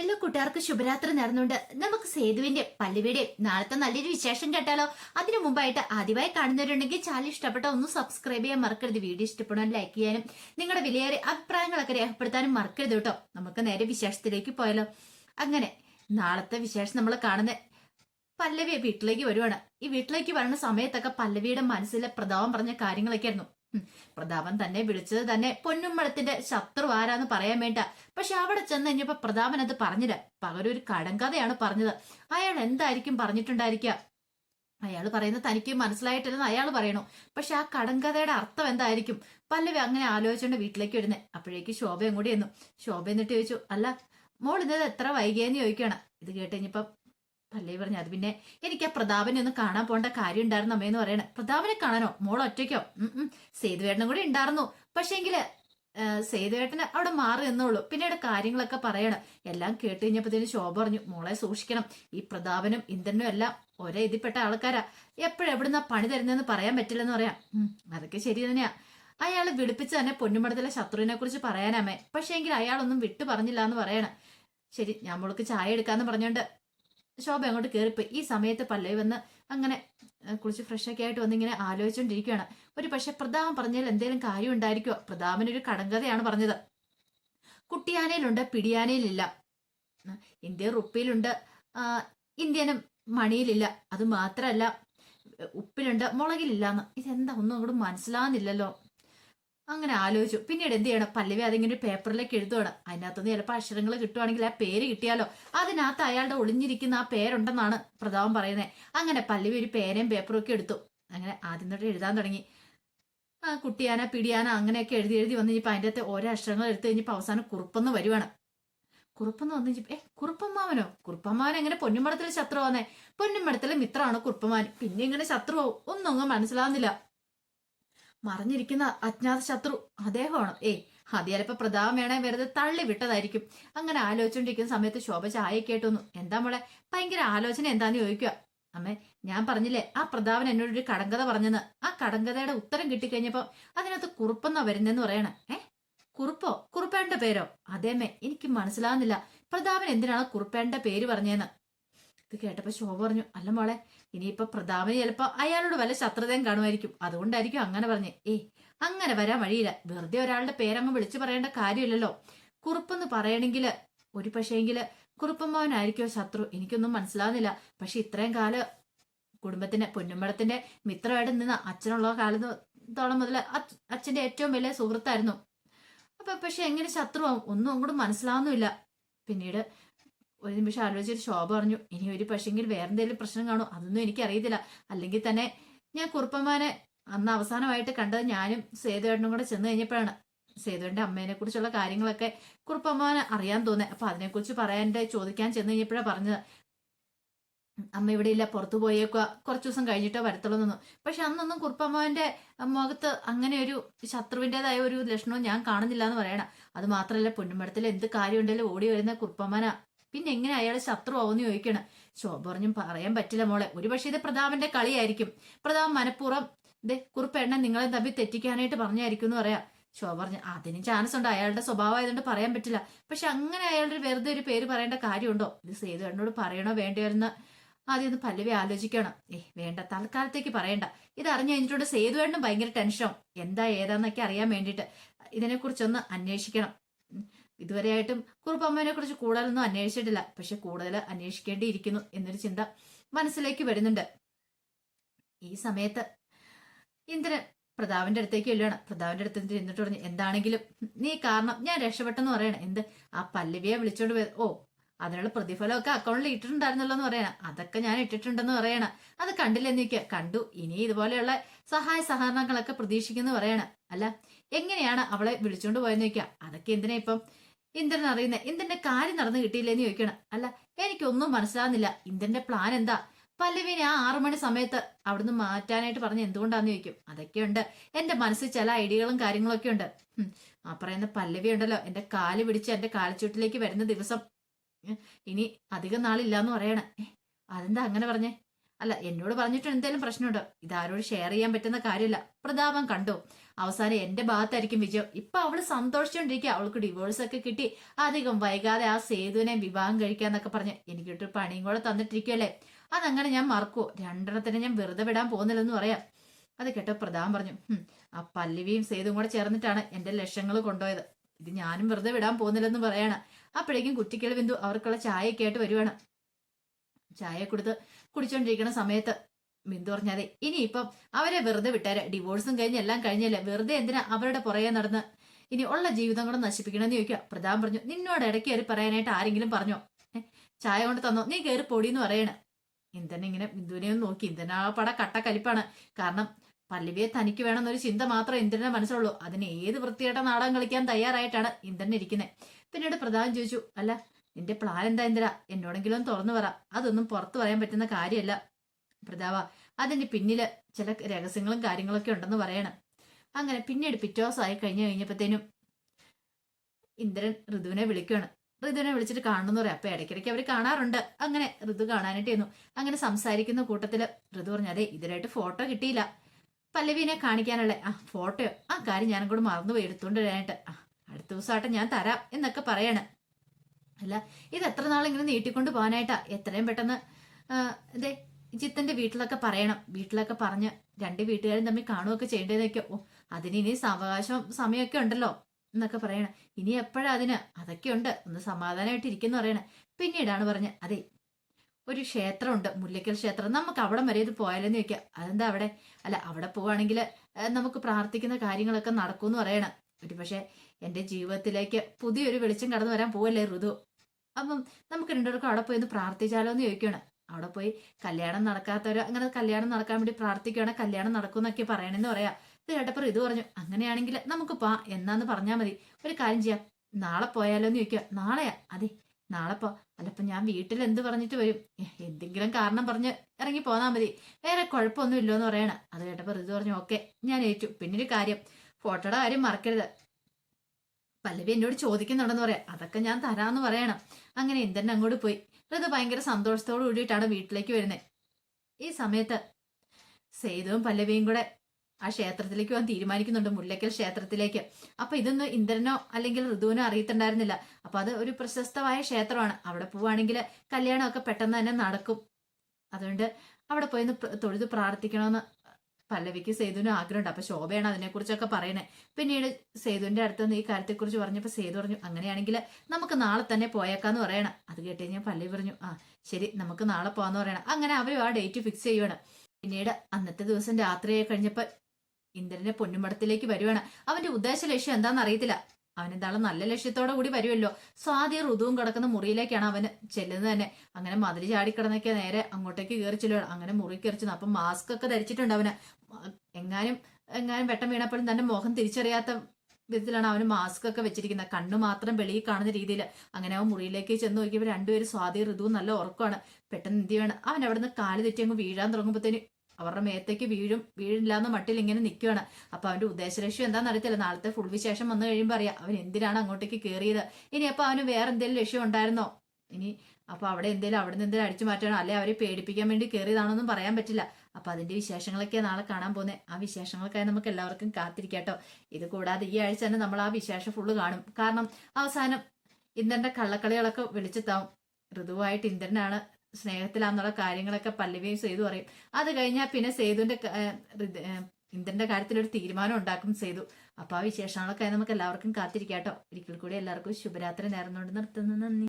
എല്ലാ കൂട്ടുകാർക്കും ശുഭരാത്രി നേർന്നുകൊണ്ട് നമുക്ക് സേതുവിന്റെ പല്ലുവിയുടെ നാളത്തെ നല്ലൊരു വിശേഷം കേട്ടാലോ? അതിനു മുമ്പായിട്ട് ആദ്യമായി കാണുന്നവരുണ്ടെങ്കിൽ ചാനൽ ഇഷ്ടപ്പെട്ട ഒന്ന് സബ്സ്ക്രൈബ് ചെയ്യാൻ മറക്കരുത്. വീഡിയോ ഇഷ്ടപ്പെടാൻ ലൈക്ക് ചെയ്യാനും നിങ്ങളുടെ വിലയേറെ അഭിപ്രായങ്ങളൊക്കെ രേഖപ്പെടുത്താനും മറക്കരുത് കേട്ടോ. നമുക്ക് നേരെ വിശേഷത്തിലേക്ക് പോയാലോ? അങ്ങനെ നാളത്തെ വിശേഷം നമ്മൾ കാണുന്ന പല്ലവിയെ വീട്ടിലേക്ക് വരുവാണ്. ഈ വീട്ടിലേക്ക് വരുന്ന സമയത്തൊക്കെ പല്ലവിയുടെ മനസ്സിലെ പ്രതാപം പറഞ്ഞ കാര്യങ്ങളൊക്കെ ആയിരുന്നു. പ്രതാപൻ തന്നെ വിളിച്ചത് തന്നെ പൊന്നുമ്മളത്തിന്റെ ശത്രു ആരാന്ന് പറയാൻ വേണ്ട. പക്ഷെ അവിടെ ചെന്ന് കഴിഞ്ഞപ്പോ പ്രതാപൻ അത് പറഞ്ഞില്ല. പകരം ഒരു കടങ്കഥയാണ് പറഞ്ഞത്. അയാൾ എന്തായിരിക്കും പറഞ്ഞിട്ടുണ്ടായിരിക്കുക? അയാൾ പറയുന്നത് തനിക്ക് മനസ്സിലായിട്ടില്ലെന്ന് അയാൾ പറയണു. പക്ഷെ ആ കടങ്കഥയുടെ അർത്ഥം എന്തായിരിക്കും? പല്ലവി അങ്ങനെ ആലോചിച്ചുകൊണ്ട് വീട്ടിലേക്ക് വരുന്നത് അപ്പോഴേക്ക് ശോഭയും കൂടി എന്നു ശോഭ എന്നിട്ട് ചോദിച്ചു അല്ല മോൾ ഇന്നത് എത്ര വൈകിയെന്ന് ചോദിക്കണം ഇത് കേട്ട് കഴിഞ്ഞപ്പം പല്ലവി പറഞ്ഞു അത് പിന്നെ എനിക്ക് ആ പ്രതാപനെ ഒന്ന് കാണാൻ പോകേണ്ട കാര്യം ഉണ്ടായിരുന്നു അമ്മയെന്ന് പറയണേ. പ്രതാപനെ കാണാനോ? മോൾ ഒറ്റയ്ക്കോ? സേതുവേട്ടനും കൂടി ഉണ്ടായിരുന്നു. പക്ഷേങ്കിൽ സേതുവേട്ടന് അവിടെ മാറി നിന്നുള്ളൂ പിന്നീട് കാര്യങ്ങളൊക്കെ പറയണം. എല്ലാം കേട്ട് കഴിഞ്ഞപ്പോഴത്തേന് ശോഭ പറഞ്ഞു മോളെ സൂക്ഷിക്കണം. ഈ പ്രതാപനും ഇന്ദ്രനും എല്ലാം ഒരേ ഇതിൽപ്പെട്ട ആൾക്കാരാ. എപ്പോഴെവിടുന്ന പണി തരുന്നതെന്ന് പറയാൻ പറ്റില്ലെന്ന് പറയാം. അതൊക്കെ ശരി തന്നെയാ. അയാൾ വിളിപ്പിച്ച് തന്നെ പൊന്നുമടത്തിലെ ശത്രുവിനെ കുറിച്ച് പറയാനാമേ പക്ഷേങ്കിൽ അയാളൊന്നും വിട്ടു പറഞ്ഞില്ല എന്ന് പറയണം. ശരി ഞാൻ മോൾക്ക് ചായ എടുക്കാന്ന് പറഞ്ഞോണ്ട് ശോഭ അങ്ങോട്ട് കയറിപ്പോയി ഈ സമയത്ത് പല്ലവി വന്ന് അങ്ങനെ കുളിച്ച് ഫ്രഷൊക്കെ ആയിട്ട് വന്നിങ്ങനെ ആലോചിച്ചുകൊണ്ടിരിക്കുകയാണ് ഒരു പക്ഷെ പ്രതാപൻ പറഞ്ഞാൽ എന്തെങ്കിലും കാര്യം ഉണ്ടായിരിക്കുമോ പ്രതാപനൊരു കടങ്കഥയാണ് പറഞ്ഞത്. കുട്ടിയാനയിലുണ്ട് പിടിയാനയിലില്ല. ഇന്ത്യ റുപ്പിയിലുണ്ട് ഇന്ത്യനും മണിയിലില്ല. അത് മാത്രമല്ല ഉപ്പിലുണ്ട് മുളകിലില്ല എന്ന് ഇതെന്താ ഒന്നും അങ്ങോട്ട് മനസ്സിലാവുന്നില്ലല്ലോ. അങ്ങനെ ആലോചിച്ചു. പിന്നീട് എന്ത് ചെയ്യണം? പല്ലവി അതിങ്ങനെ പേപ്പറിലേക്ക് എഴുതുകയാണ് അതിനകത്തുനിന്ന് ചിലപ്പോൾ അക്ഷരങ്ങൾ കിട്ടുവാണെങ്കിൽ ആ പേര് കിട്ടിയാലോ? അതിനകത്ത് അയാളുടെ ഒളിഞ്ഞിരിക്കുന്ന ആ പേരുണ്ടെന്നാണ് പ്രതാപം പറയുന്നത് അങ്ങനെ പല്ലവി ഒരു പേനയും പേപ്പറും ഒക്കെ എടുത്തു. അങ്ങനെ ആദ്യം തൊട്ട് എഴുതാൻ തുടങ്ങി. ആ കുട്ടിയാന പിടിയാന അങ്ങനെയൊക്കെ എഴുതി എഴുതി വന്ന് ഇനിയിപ്പോൾ അതിന്റെ അകത്ത് ഓരോ അക്ഷരങ്ങൾ എടുത്തു കഴിഞ്ഞപ്പോൾ അവസാനം കുറുപ്പെന്ന് വരുവാണ്. കുറുപ്പെന്ന് വന്നു കഴിഞ്ഞപ്പോൾ ഏ കുറുപ്പമ്മാവനോ? കുറുപ്പമ്മാവൻ എങ്ങനെ പൊന്നുമടത്തിലെ ശത്രു വന്നേ പൊന്നുമടത്തിലെ മിത്രമാണ് കുറുപ്പമാൻ പിന്നെ ഇങ്ങനെ ശത്രുവാവും? ഒന്നും അങ്ങ് മനസ്സിലാവുന്നില്ല. മറിഞ്ഞിരിക്കുന്ന അജ്ഞാത ശത്രു അദ്ദേഹമാണ്. ഏയ് അത് ചിലപ്പോ പ്രതാപം വേണേ വെറുതെ തള്ളി വിട്ടതായിരിക്കും. അങ്ങനെ ആലോചിച്ചുകൊണ്ടിരിക്കുന്ന സമയത്ത് ശോഭ ചായ കേട്ടുന്നു എന്താ മോളെ ഭയങ്കര ആലോചന എന്താന്ന് ചോദിക്കുക. അമ്മേ ഞാൻ പറഞ്ഞില്ലേ ആ പ്രതാപൻ എന്നോട് ഒരു കടങ്കഥ പറഞ്ഞെന്ന്. ആ കടങ്കഥയുടെ ഉത്തരം കിട്ടിക്കഴിഞ്ഞപ്പോ അതിനകത്ത് കുറുപ്പെന്നാ വരുന്നെന്ന് പറയണേ. ഏ? കുറുപ്പോ? കുറുപ്പേണ്ട പേരോ? അതേമേ എനിക്ക് മനസ്സിലാവുന്നില്ല. പ്രതാപൻ എന്തിനാണ് കുറുപ്പേണ്ട പേര് പറഞ്ഞേന്ന്? ഇത് കേട്ടപ്പോ ശോഭ പറഞ്ഞു അല്ല മോളെ ഇനിയിപ്പോ പ്രതാപന് ചിലപ്പോ അയാളോട് വല്ല ശത്രുതയും കാണുമായിരിക്കും. അതുകൊണ്ടായിരിക്കും അങ്ങനെ പറഞ്ഞ്. ഏ അങ്ങനെ വരാൻ വഴിയില്ല. വെറുതെ ഒരാളുടെ പേരങ്ങ് വിളിച്ചു പറയേണ്ട കാര്യമില്ലല്ലോ. കുറുപ്പെന്ന് പറയണെങ്കിൽ ഒരു പക്ഷേങ്കിൽ കുറുപ്പമ്മാവനായിരിക്കോ ശത്രു? എനിക്കൊന്നും മനസ്സിലാവുന്നില്ല. പക്ഷെ ഇത്രയും കാലം കുടുംബത്തിന്റെ പൊന്നുമ്പടത്തിന്റെ മിത്രമായിട്ട് നിന്ന് അച്ഛനുള്ള കാലത്തോളം മുതൽ അച്ഛന്റെ ഏറ്റവും വലിയ സുഹൃത്തായിരുന്നു. അപ്പൊ പക്ഷെ എങ്ങനെ ശത്രുവാകും ഒന്നും അങ്ങോട്ട് മനസ്സിലാവുന്നുമില്ല. പിന്നീട് ഒരു നിമിഷം ആലോചിച്ചിട്ട് ശോഭ പറഞ്ഞു ഇനി ഒരു പക്ഷെങ്കിൽ വേറെ എന്തെങ്കിലും പ്രശ്നം കാണും അതൊന്നും എനിക്കറിയത്തില്ല. അല്ലെങ്കിൽ തന്നെ ഞാൻ കുറുപ്പന്മാരെ അന്ന് അവസാനമായിട്ട് കണ്ടത് ഞാനും സേതുവേട്ടനും കൂടെ ചെന്ന് കഴിഞ്ഞപ്പോഴാണ്. സേതുവേട്ടന്റെ അമ്മേനെ കുറിച്ചുള്ള കാര്യങ്ങളൊക്കെ കുറുപ്പമ്മാനെ അറിയാൻ തോന്നേ അപ്പൊ അതിനെക്കുറിച്ച് പറയാന്റെ ചോദിക്കാൻ ചെന്ന് കഴിഞ്ഞപ്പോഴാണ് പറഞ്ഞത്. അമ്മ ഇവിടെ ഇല്ല പുറത്തു പോയേക്കുക. കുറച്ച് ദിവസം കഴിഞ്ഞിട്ടോ വരത്തുള്ളൂ നിന്നു പക്ഷെ അന്നൊന്നും കുറുപ്പമ്മാവിന്റെ മുഖത്ത് അങ്ങനെ ഒരു ശത്രുവിന്റെതായ ഒരു ലക്ഷണവും ഞാൻ കാണുന്നില്ല എന്ന് പറയണം. അത് മാത്രമല്ല പൊന്നുമടത്തിൽ എന്ത് കാര്യം ഉണ്ടെങ്കിലും ഓടി വരുന്ന കുറുപ്പമ്മാന പിന്നെ എങ്ങനെ അയാൾ ശത്രു ആവുമെന്ന് ചോദിക്കണം ശോഭ പറയാൻ പറ്റില്ല മോളെ. ഒരുപക്ഷെ ഇത് പ്രതാപന്റെ കളിയായിരിക്കും. പ്രതാപ് മനഃപൂർവം ദേ കുറുപ്പെണ്ണ നിങ്ങളെ തമ്മിൽ തെറ്റിക്കാനായിട്ട് പറഞ്ഞായിരിക്കും എന്ന് പറയാം. ശോഭ പറഞ്ഞു അതിന് ചാൻസ് ഉണ്ട്. അയാളുടെ സ്വഭാവം ആയതുകൊണ്ട് പറയാൻ പറ്റില്ല. പക്ഷെ അങ്ങനെ അയാളുടെ വെറുതെ ഒരു പേര് പറയേണ്ട കാര്യമുണ്ടോ? ഇത് സേതു എന്നോട് പറയണോ വേണ്ടയോ ആദ്യം ഒന്ന് പല്ലവി ആലോചിക്കണം. ഏ വേണ്ട തൽക്കാലത്തേക്ക് പറയണ്ട. ഇത് അറിഞ്ഞു കഴിഞ്ഞിട്ടുണ്ട് സേതുവേട്ടനും ഭയങ്കര ടെൻഷനും എന്താ ഏതാന്നൊക്കെ അറിയാൻ വേണ്ടിയിട്ട്. ഇതിനെക്കുറിച്ചൊന്ന് അന്വേഷിക്കണം. ഇതുവരെയായിട്ടും കുറുപ്പമ്മനെ കുറിച്ച് കൂടുതലൊന്നും അന്വേഷിച്ചിട്ടില്ല. പക്ഷെ കൂടുതൽ അന്വേഷിക്കേണ്ടിയിരിക്കുന്നു എന്നൊരു ചിന്ത മനസ്സിലേക്ക് വരുന്നുണ്ട്. ഈ സമയത്ത് ഇന്ദ്രൻ പ്രതാവിന്റെ അടുത്തേക്ക് ചെല്ലുകയാണ് പ്രതാവിന്റെ അടുത്ത് ചെന്നിട്ട് പറഞ്ഞു എന്താണെങ്കിലും നീ കാരണം ഞാൻ രക്ഷപ്പെട്ടെന്ന് പറയണം. എന്ത്? ആ പല്ലവിയെ വിളിച്ചോണ്ട് പോയത്. ഓ അതിനുള്ള പ്രതിഫലമൊക്കെ അക്കൗണ്ടിൽ ഇട്ടിട്ടുണ്ടായിരുന്നല്ലോ എന്ന് പറയണം. അതൊക്കെ ഞാൻ ഇട്ടിട്ടുണ്ടെന്ന് പറയണം. അത് കണ്ടില്ലെന്ന് നിൽക്കുക കണ്ടു. ഇനി ഇതുപോലെയുള്ള സഹായ സഹകരണങ്ങളൊക്കെ പ്രതീക്ഷിക്കുന്നു പറയണം. അല്ല എങ്ങനെയാണ് അവളെ വിളിച്ചോണ്ട് പോയെന്ന് നിൽക്കുക അതൊക്കെ എന്തിനാ ഇപ്പം ഇന്ദ്രൻ അറിയുന്നത് ഇന്ദ്രന്റെ കാര്യം നടന്നു കിട്ടിയില്ലെന്ന് ചോദിക്കണം. അല്ല എനിക്കൊന്നും മനസ്സിലാകുന്നില്ല ഇന്ദ്രന്റെ പ്ലാൻ എന്താ? പല്ലവിനെ ആ ആറു മണി സമയത്ത് അവിടുന്ന് മാറ്റാനായിട്ട് പറഞ്ഞ് എന്തുകൊണ്ടാന്ന് ചോദിക്കും. അതൊക്കെയുണ്ട്. എന്റെ മനസ്സിൽ ചില ഐഡിയകളും കാര്യങ്ങളൊക്കെ ഉണ്ട്. ആ പറയുന്ന പല്ലവി ഉണ്ടല്ലോ. എന്റെ കാൽ പിടിച്ച് എന്റെ കാലിച്ചൂട്ടിലേക്ക് വരുന്ന ദിവസം ഇനി അധികം നാളില്ലാന്ന് പറയണേ. അതെന്താ അങ്ങനെ പറഞ്ഞേ? അല്ല എന്നോട് പറഞ്ഞിട്ട് എന്തെങ്കിലും പ്രശ്നമുണ്ടോ? ഇതാരോട് ഷെയർ ചെയ്യാൻ പറ്റുന്ന കാര്യമല്ല. പ്രതാപം കണ്ടോ. അവസാനം എന്റെ ഭാഗത്തായിരിക്കും വിജയം. ഇപ്പൊ അവൾ സന്തോഷിച്ചോണ്ടിരിക്കുക അവൾക്ക് ഡിവോഴ്സ് ഒക്കെ കിട്ടി. അധികം വൈകാതെ ആ സേതുവിനെ വിവാഹം കഴിക്കാന്നൊക്കെ പറഞ്ഞ് എനിക്കിട്ട് പണിയും കൂടെ തന്നിട്ടിരിക്കുകയല്ലേ അതങ്ങനെ ഞാൻ മറക്കുവോ? രണ്ടെണ്ണത്തിനെ ഞാൻ വെറുതെ വിടാൻ പോകുന്നില്ലെന്ന് പറയാം. അത് കേട്ടോ പ്രധാൻ പറഞ്ഞു ആ പല്ലവിയും സേതുവും കൂടെ ചേർന്നിട്ടാണ് എന്റെ ലക്ഷങ്ങൾ കൊണ്ടുപോയത്. ഇത് ഞാനും വെറുതെ വിടാൻ പോകുന്നില്ലെന്ന് പറയാണ്. അപ്പോഴേക്കും കുറ്റിക്കൽ ബിന്ദു അവർക്കുള്ള ചായയൊക്കെ ആയിട്ട് വരുവാണ്. ചായ കൊടുത്ത് കുടിച്ചോണ്ടിരിക്കുന്ന സമയത്ത് ബിന്ദു പറഞ്ഞാതെ ഇനിയിപ്പം അവരെ വെറുതെ വിട്ടാരെ. ഡിവോഴ്സും കഴിഞ്ഞ് എല്ലാം കഴിഞ്ഞല്ലേ? വെറുതെ എന്തിനാ അവരുടെ പുറകെ നടന്ന് ഇനി ഉള്ള ജീവിതം കൂടെ നശിപ്പിക്കണമെന്ന് ചോദിക്കുക. പ്രധാൻ പറഞ്ഞു നിന്നോട് ഇടയ്ക്ക് കയറി പറയാനായിട്ട് ആരെങ്കിലും പറഞ്ഞോ? ചായ കൊണ്ട് തന്നോ? നീ കയറി പൊടിയെന്ന് പറയണ. ഇന്ധന ഇങ്ങനെ ബിന്ദുവിനെ ഒന്ന് നോക്കി. ഇന്ധന ആ പട കട്ട കലിപ്പാണ് കാരണം പല്ലവിയെ തനിക്ക് വേണമെന്നൊരു ചിന്ത മാത്രമേ ഇന്ദ്രന്റെ മനസ്സുള്ളൂ അതിന് ഏത് വൃത്തിയായിട്ട നാടകം കളിക്കാൻ തയ്യാറായിട്ടാണ് ഇന്ദ്രൻ ഇരിക്കുന്നത് പിന്നീട് പ്രധാൻ ചോദിച്ചു അല്ല നിന്റെ പ്ലാൻ എന്താ ഇന്ദ്ര? എന്നോടെങ്കിലും തുറന്നു പറ. അതൊന്നും പുറത്തു പറയാൻ പറ്റുന്ന കാര്യമല്ല. പ്രതാവ അതിന്റെ പിന്നിൽ ചില രഹസ്യങ്ങളും കാര്യങ്ങളൊക്കെ ഉണ്ടെന്ന് പറയണം. അങ്ങനെ പിന്നീട് പിറ്റോസായി കഴിഞ്ഞു കഴിഞ്ഞപ്പോഴത്തേനും ഇന്ദ്രൻ ഋതുവിനെ വിളിക്കുകയാണ് ഋതുവിനെ വിളിച്ചിട്ട് കാണണമെന്ന് പറയാം. അപ്പൊ ഇടയ്ക്കിടയ്ക്ക് അവർ കാണാറുണ്ട്. അങ്ങനെ ഋതു കാണാനായിട്ട് ചെയ്യുന്നു അങ്ങനെ സംസാരിക്കുന്ന കൂട്ടത്തിൽ ഋതു പറഞ്ഞു അതെ ഇതിനായിട്ട് ഫോട്ടോ കിട്ടിയില്ല. പല്ലവീനെ കാണിക്കാനുള്ള ആ ഫോട്ടോ ആ കാര്യം ഞാനും കൂടെ മറന്നുപോയി എടുത്തുകൊണ്ട് വരാനായിട്ട്. അടുത്ത ദിവസമായിട്ട് ഞാൻ തരാം എന്നൊക്കെ പറയാണ്. അല്ല ഇത് എത്ര നാളിങ്ങനെ നീട്ടിക്കൊണ്ട് പോകാനായിട്ടാ? എത്രയും പെട്ടെന്ന് ആ, ദേ ജിത്തന്റെ വീട്ടിലൊക്കെ പറയണം. വീട്ടിലൊക്കെ പറഞ്ഞ് രണ്ട് വീട്ടുകാരും തമ്മിൽ കാണുകയൊക്കെ ചെയ്യേണ്ടതൊക്കെ. ഓ അതിന് ഇനി സാവകാശം സമയമൊക്കെ ഉണ്ടല്ലോ എന്നൊക്കെ പറയണം. ഇനി എപ്പോഴാ അതിന്? അതൊക്കെ ഉണ്ട്. ഒന്ന് സമാധാനമായിട്ട് ഇരിക്കുന്നു പറയണേ. പിന്നീടാണ് പറഞ്ഞ അതെ ഒരു ക്ഷേത്രമുണ്ട്. മുല്ലയ്ക്കൽ ക്ഷേത്രം. നമുക്ക് അവിടെ വരെ ഇത് പോയാലെന്ന് ചോദിക്കുക അതെന്താ അവിടെ? അല്ല അവിടെ പോവാണെങ്കിൽ നമുക്ക് പ്രാർത്ഥിക്കുന്ന കാര്യങ്ങളൊക്കെ നടക്കുമെന്ന് പറയണം. ഒരു പക്ഷേ എന്റെ ജീവിതത്തിലേക്ക് പുതിയൊരു വെളിച്ചം കടന്നു വരാൻ പോവല്ലേ ഋതു? അപ്പം നമുക്ക് രണ്ടുപേർക്കും അവിടെ പോയി ഒന്ന് പ്രാർത്ഥിച്ചാലോ എന്ന് ചോദിക്കുകയാണ് അവിടെ പോയി കല്യാണം നടക്കാത്തവര് അങ്ങനെ കല്യാണം നടക്കാൻ വേണ്ടി പ്രാർത്ഥിക്കുകയാണ് കല്യാണം നടക്കുമെന്നൊക്കെ പറയണമെന്ന് പറയാം. ഇത് കേട്ടപ്പോൾ ഇത് പറഞ്ഞു അങ്ങനെയാണെങ്കിൽ നമുക്ക് പാ എന്നാന്ന് പറഞ്ഞാൽ മതി. ഒരു കാര്യം ചെയ്യാം. നാളെ പോയാലോ എന്ന് ചോദിക്കുക നാളെയാ? അതെ നാളെ പോ. അല്ലപ്പോ ഞാൻ വീട്ടിൽ എന്ത് പറഞ്ഞിട്ട് വരും? എന്തെങ്കിലും കാരണം പറഞ്ഞ് ഇറങ്ങി പോന്നാ മതി. വേറെ കുഴപ്പമൊന്നും ഇല്ലോന്ന് പറയണ. അത് കേട്ടപ്പോൾ ഇത് പറഞ്ഞു ഓക്കെ. ഞാൻ ഏറ്റു പിന്നൊരു കാര്യം. ഫോട്ടോയുടെ കാര്യം മറക്കരുത്. പല്ലവി എന്നോട് ചോദിക്കുന്നുണ്ടെന്ന് പറയാം. അതൊക്കെ ഞാൻ തരാന്ന് പറയണം. അങ്ങനെ ഇന്ദ്രൻ അങ്ങോട്ട് പോയി. ഋതു ഭയങ്കര സന്തോഷത്തോടു കൂടിയിട്ടാണ് വീട്ടിലേക്ക് വരുന്നത് ഈ സമയത്ത് സേതുവും പല്ലവിയും കൂടെ ആ ക്ഷേത്രത്തിലേക്ക് പോകാൻ തീരുമാനിക്കുന്നുണ്ട് മുല്ലയ്ക്കൽ ക്ഷേത്രത്തിലേക്ക്. അപ്പൊ ഇതൊന്നും ഇന്ദ്രനോ അല്ലെങ്കിൽ ഋതുവിനോ അറിയത്തുണ്ടായിരുന്നില്ല. അപ്പൊ അത് ഒരു പ്രശസ്തമായ ക്ഷേത്രമാണ്. അവിടെ പോവാണെങ്കിൽ കല്യാണമൊക്കെ പെട്ടെന്ന് തന്നെ നടക്കും. അതുകൊണ്ട് അവിടെ പോയി ഒന്ന് തൊഴുത് പ്രാർത്ഥിക്കണമെന്ന് പല്ലവിക്ക് സേതുവിന് ആഗ്രഹമുണ്ട്. അപ്പൊ ശോഭയാണ് അതിനെക്കുറിച്ചൊക്കെ പറയണേ. പിന്നീട് സേതുവിന്റെ അടുത്ത് ഈ കാര്യത്തെക്കുറിച്ച് പറഞ്ഞപ്പോൾ സേതു പറഞ്ഞു അങ്ങനെയാണെങ്കിൽ നമുക്ക് നാളെ തന്നെ പോയേക്കാന്ന് പറയണം. അത് കേട്ട് കഴിഞ്ഞാൽ പല്ലവി പറഞ്ഞു ആ ശരി നമുക്ക് നാളെ പോവാന്ന് പറയണം. അങ്ങനെ അവരും ആ ഡേറ്റ് ഫിക്സ് ചെയ്യുവാണ്. പിന്നീട് അന്നത്തെ ദിവസം രാത്രിയായി കഴിഞ്ഞപ്പോൾ ഇന്ദ്രനെ പൊന്നുമടത്തിലേക്ക് വരുവാണ്. അവന്റെ ഉദ്ദേശ ലക്ഷ്യം എന്താണെന്ന് അറിയത്തില്ല. അവൻ നല്ല ലക്ഷ്യത്തോടെ കൂടി വരുമല്ലോ സ്വാതി ഋതുവും കിടക്കുന്ന മുറിയിലേക്കാണ് അവന് ചെല്ലുന്നത് തന്നെ. അങ്ങനെ മതിൽ ചാടിക്കിടന്നൊക്കെ നേരെ അങ്ങോട്ടേക്ക് കയറി ചെല്ലുകയാണ് അങ്ങനെ മുറി കയറി ചെന്നു അപ്പം മാസ്ക് ഒക്കെ ധരിച്ചിട്ടുണ്ട് അവന്. എങ്ങാനും എങ്ങാനും വെട്ടം വീണപ്പോഴും തന്റെ മുഖം തിരിച്ചറിയാത്ത വിധത്തിലാണ് അവന് മാസ്ക് ഒക്കെ വെച്ചിരിക്കുന്നത്. കണ്ണു മാത്രം വെളിയിൽ കാണുന്ന രീതിയിൽ. അങ്ങനെ അവൻ മുറിയിലേക്ക് ചെന്ന് നോക്കിയപ്പോൾ രണ്ടുപേരും സ്വാതി ഋതുവും നല്ല ഉറക്കമാണ്. പെട്ടെന്ന് എന്ത് ചെയ്യണം? അവൻ അവിടുന്ന് കാൽ തെറ്റി അങ്ങ് വീഴാൻ തുടങ്ങുമ്പോഴത്തേന് അവരുടെ മേത്തേക്ക് വീഴും വീഴില്ലാന്ന മട്ടിൽ ഇങ്ങനെ നിൽക്കുകയാണ് അപ്പൊ അവന്റെ ഉദ്ദേശലക്ഷ്യം എന്താണെന്ന് അറിയത്തില്ല. നാളത്തെ ഫുൾ വിശേഷം വന്നു കഴിയുമ്പോൾ അറിയാം അവൻ എന്തിനാണ് അങ്ങോട്ടേക്ക് കയറിയത് ഇനി അപ്പൊ അവന് വേറെ എന്തെങ്കിലും ലക്ഷ്യം ഉണ്ടായിരുന്നോ? ഇനി അപ്പൊ അവിടെ എന്തെങ്കിലും അവിടെ നിന്ന് എന്തെങ്കിലും അടിച്ചു മാറ്റണോ? അല്ലെ അവരെ പേടിപ്പിക്കാൻ വേണ്ടി കയറിയതാണോന്നും പറയാൻ പറ്റില്ല. അപ്പൊ അതിന്റെ വിശേഷങ്ങളൊക്കെ നാളെ കാണാൻ പോകുന്നത് ആ വിശേഷങ്ങൾക്കായി നമുക്ക് എല്ലാവർക്കും കാത്തിരിക്കാട്ടോ. ഇത് കൂടാതെ ഈ ആഴ്ച തന്നെ നമ്മൾ ആ വിശേഷം ഫുള്ള് കാണും. കാരണം അവസാനം ഇന്ദ്രന്റെ കള്ളക്കളികളൊക്കെ വെളിച്ചെത്താവും. ഋതുവായിട്ട് ഇന്ദ്രനാണ് സ്നേഹത്തിലാന്നുള്ള കാര്യങ്ങളൊക്കെ പല്ലവിയും സേതു പറയും. അത് കഴിഞ്ഞാൽ പിന്നെ സേതുവിന്റെ ഇന്ദ്രന്റെ കാര്യത്തിൽ ഒരു തീരുമാനം ഉണ്ടാക്കും സേതു. അപ്പൊ ആ വിശേഷങ്ങളൊക്കെ നമുക്ക് എല്ലാവർക്കും കാത്തിരിക്കാട്ടോ. ഒരിക്കൽ കൂടി എല്ലാവർക്കും ശുഭരാത്രി നേർന്നുകൊണ്ട് നിർത്തുന്നു. നന്ദി.